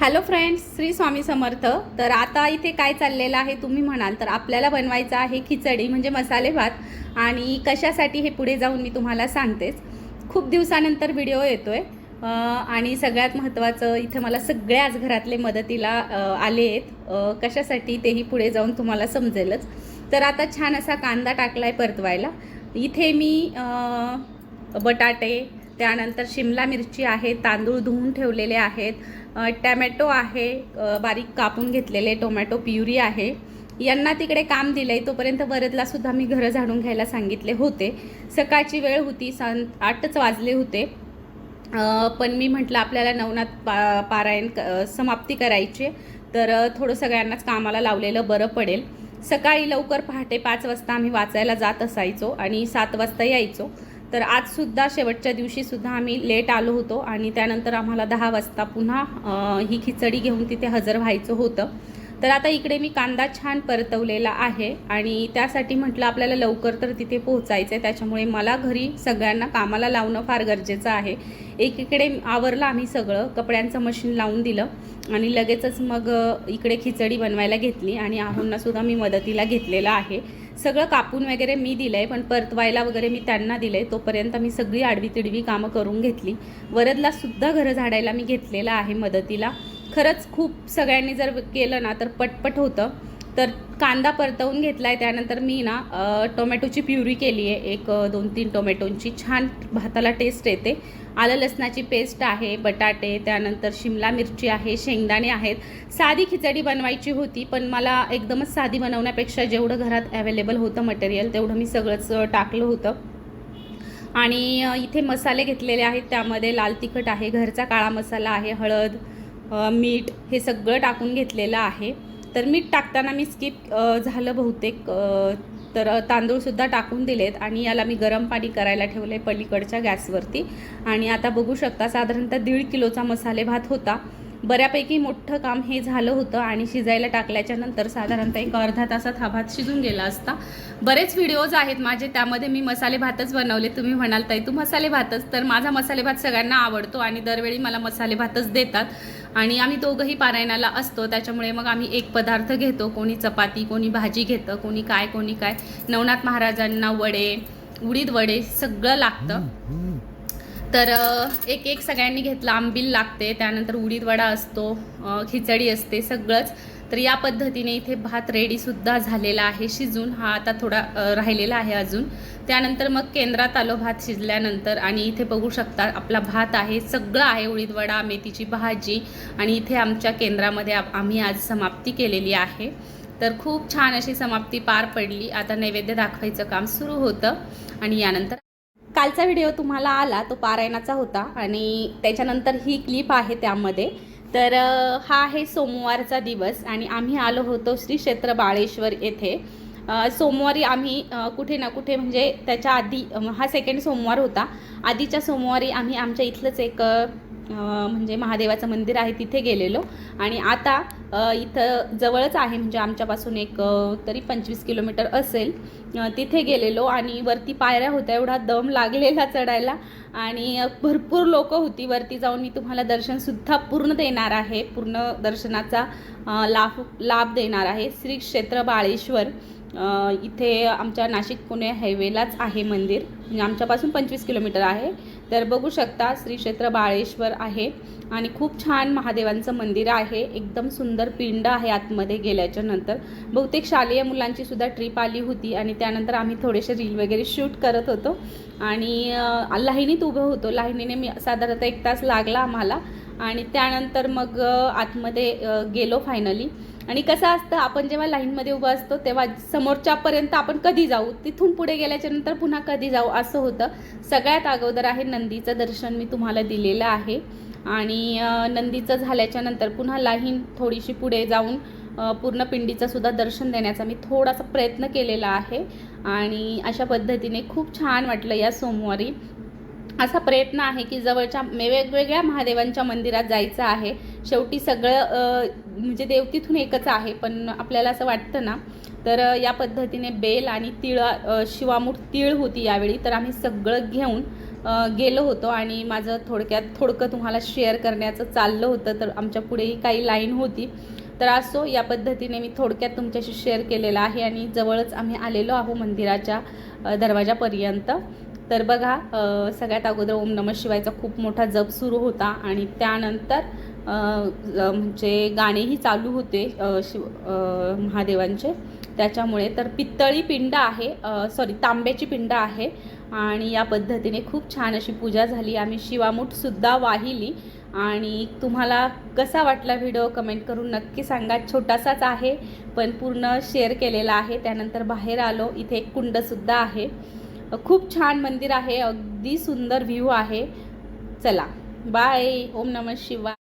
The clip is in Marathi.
Hello friends Shri Swami Samarth. तर आता इथे काय चाललेलं आहे तुम्ही म्हणाल तर आपल्याला बनवायचं आहे खिचडी म्हणजे मसाले भात. आणि कशासाठी हे पुढे जाऊन मी तुम्हाला सांगतेच. खूप दिवसानंतर व्हिडिओ येतो आहे आणि सगळ्यात महत्त्वाचं इथं मला सगळ्याच घरातले मदतीला आले आहेत. कशासाठी तेही पुढे जाऊन तुम्हाला समजेलच. तर आता छान असा कांदा टाकला आहे परतवायला. इथे मी बटाटे त्यानंतर शिमला मिरची आहे तांदूळ धुवून ठेवलेले आहेत. टॅमॅटो आहे बारीक कापून घेतलेले टोमॅटो प्युरी आहे. यांना तिकडे काम दिलं आहे तोपर्यंत वरदलासुद्धा मी घरं झाडून घ्यायला सांगितले होते. सकाळची वेळ होती सान आठच वाजले होते. पण मी म्हटलं आपल्याला नवनाथ पा पारायण समाप्ती करायची तर थोडं सगळ्यांनाच कामाला लावलेलं बरं पडेल. सकाळी लवकर पहाटे पाच वाजता आम्ही वाचायला जात असायचो आणि सात वाजता यायचो. तर आजसुद्धा शेवटच्या दिवशीसुद्धा आम्ही लेट आलो होतो आणि त्यानंतर आम्हाला दहा वाजता पुन्हा ही खिचडी घेऊन तिथे हजर व्हायचं होतं. तर आता इकडे मी कांदा छान परतवलेला आहे आणि त्यासाठी म्हटलं आपल्याला लवकर तर तिथे पोहोचायचं आहे त्याच्यामुळे मला घरी सगळ्यांना कामाला लावणं फार गरजेचं आहे. एकीकडे आवरलं आम्ही सगळं कपड्यांचं मशीन लावून दिलं आणि लगेचच मग इकडे खिचडी बनवायला घेतली आणि आहुंनासुद्धा मी मदतीला घेतलेलं आहे. सगळं कापून वगैरे मी दिलं आहे पण परतवायला वगैरे मी त्यांना दिलं आहे तोपर्यंत मी सगळी आडवी तिडवी कामं करून घेतली. वरदलासुद्धा घरं झाडायला मी घेतलेलं आहे मदतीला. खरंच खूप सगळ्यांनी जर केलं ना तर पटपट होतं. तर कांदा परतवून घेतला आहे त्यानंतर मी ना टोमॅटोची प्युरी केली आहे. एक दोन तीन टोमॅटोंची. छान भाताला टेस्ट येते. आलं लसणाची पेस्ट आहे बटाटे त्यानंतर शिमला मिरची आहे शेंगदाणे आहेत. साधी खिचडी बनवायची होती पण मला एकदमच साधी बनवण्यापेक्षा जेवढं घरात अवेलेबल होतं मटेरियल तेवढं मी सगळंच टाकलं होतं. आणि इथे मसाले घेतलेले आहेत त्यामध्ये लाल तिखट आहे घरचा काळा मसाला आहे हळद मीठ हे सगळं टाकून घेतलेलं आहे. तर मीठ टाकताना मी स्किप झालं बहुतेक तर तांदूळसुद्धा टाकून दिलेत आणि याला मी गरम पाणी करायला ठेवलं आहे पलीकडच्या गॅसवरती. आणि आता बघू शकता साधारणतः दीड किलोचा मसाले भात होता. बऱ्यापैकी मोठं काम हे झालं होतं आणि शिजायला टाकल्याच्या नंतर साधारणतः एक अर्धा तासात हा भात शिजून गेला असता. बरेच व्हिडिओज आहेत माझे त्यामध्ये मी मसाले भातच बनवले. तुम्ही म्हणाल ताई तू मसाले भातच? तर माझा मसाले भात सगळ्यांना आवडतो आणि दरवेळी मला मसाले भातच देतात. आणि आम्ही दोघंही पारायणाला असतो त्याच्यामुळे मग आम्ही एक पदार्थ घेतो कोणी चपाती कोणी भाजी घेतं कोणी काय कोणी काय. नवनाथ महाराजांना वडे उडीद वडे सगळं लागतं. तर एक एक सगळ्यांनी घेतलं आंबील लागते त्यानंतर उडीद वडा असतो खिचडी असते सगळंच. तर या पद्धतीने इथे भात रेडीसुद्धा झालेला आहे. शिजून हा आता थोडा राहिलेला आहे अजून. त्यानंतर मग केंद्रात आलो भात शिजल्यानंतर आणि इथे बघू शकता आपला भात आहे. सगळं आहे उडीद वडा मेथीची भाजी आणि इथे आमच्या केंद्रामध्ये आम्ही आज समाप्ती केलेली आहे. तर खूप छान अशी समाप्ती पार पडली. आता नैवेद्य दाखवायचं काम सुरू होतं आणि यानंतर कालचा व्हिडिओ तुम्हाला आला तो पारायणाचा होता आणि त्याच्यानंतर ही क्लिप आहे त्यामध्ये. तर हा आहे सोमवारचा दिवस आणि आम्ही आलो होतो श्री क्षेत्र बाळेश्वर येथे सोमवारी आम्ही कुठे ना कुठे म्हणजे त्याच्या आधी हा सेकंड सोमवार होता. आधीच्या सोमवारी आम्ही आमच्या इथलंच एक म्हणजे महादेवाचं मंदिर आहे तिथे गेलेलो. आणि आता इथं जवळच आहे म्हणजे आमच्यापासून एक तरी पंचवीस किलोमीटर असेल. तिथे गेलेलो आणि वरती पायऱ्या होत्या एवढा दम लागलेला चढायला. आणि भरपूर लोक होती. वरती जाऊन मी तुम्हाला दर्शनसुद्धा पूर्ण देणार आहे. पूर्ण दर्शनाचा लाभ लाभ देणार आहे. श्री क्षेत्र बाळेश्वर. इथे आमच्या नाशिक पुणे हायवेलाच आहे मंदिर. म्हणजे आमच्यापासून पंचवीस किलोमीटर आहे. तर बघू शकता श्री क्षेत्र बाळेश्वर आहे आणि खूप छान महादेवांचं मंदिर आहे. एकदम सुंदर पिंड आहे आतमध्ये गेल्याच्यानंतर. बहुतेक शालेय मुलांची सुद्धा ट्रिप आली होती आणि त्यानंतर आम्ही थोडेसे रील वगैरे शूट करत होतो. आणि लाहिणीत उभं होतो. लाहिणीने मी साधारणतः एक तास लागला आम्हाला. आणि त्यानंतर मग आतमध्ये गेलो फायनली आणि कसं असतं आपण जेव्हा लाईनमध्ये उभं असतो तेव्हा समोरच्यापर्यंत आपण कधी जाऊ? तिथून पुढे गेल्याच्यानंतर पुन्हा कधी जाऊ? असं होतं. सगळ्यात अगोदर आहे नंदीचं दर्शन मी तुम्हाला दिलेलं आहे. आणि नंदीचं झाल्याच्यानंतर पुन्हा लाईन थोडीशी पुढे जाऊन पूर्ण पिंडीचं सुद्धा दर्शन देण्याचा मी थोडासा प्रयत्न केलेला आहे. आणि अशा पद्धतीने खूप छान वाटलं या सोमवारी. असा प्रयत्न आहे की जवळच्या मे- वेगवेगळ्या महादेवांच्या मंदिरात जायचं आहे. शेवटी सगळं म्हणजे देव तिथून एकच आहे पण आपल्याला असं वाटतं ना तर या पद्धतीने बेल आणि तिळ शिवामूठ तिळ होती यावेळी तर आम्ही सगळं घेऊन गेलो होतो आणि माझं थोडक्यात थोडकं तुम्हाला शेअर करण्याचं चाललं होतं तर आमच्या पुढेही काही लाईन होती. तर असो या पद्धतीने मी थोडक्यात तुमच्याशी शेअर केलेलं आहे आणि जवळच आम्ही आलेलो आहो मंदिराच्या दरवाजापर्यंत. तर बघा सगळ्यात अगोदर ओम नम शिवायचा खूप मोठा जप सुरू होता आणि त्यानंतर म्हणजे गाणेही चालू होते शिव महादेवांचे. त्याच्यामुळे तर पित्तळी पिंड आहे सॉरी तांब्याची पिंड आहे आणि या पद्धतीने खूप छान अशी पूजा झाली. आम्ही शिवामूठसुद्धा वाहिली. आणि तुम्हाला कसा वाटला व्हिडिओ कमेंट करून नक्की सांगा. छोटासाच आहे पण पूर्ण शेअर केलेला आहे. त्यानंतर बाहेर आलो इथे एक कुंडसुद्धा आहे. खूप छान मंदिर आहे अगदी सुंदर व्ह्यू आहे. चला बाय ओम नमः शिवाय.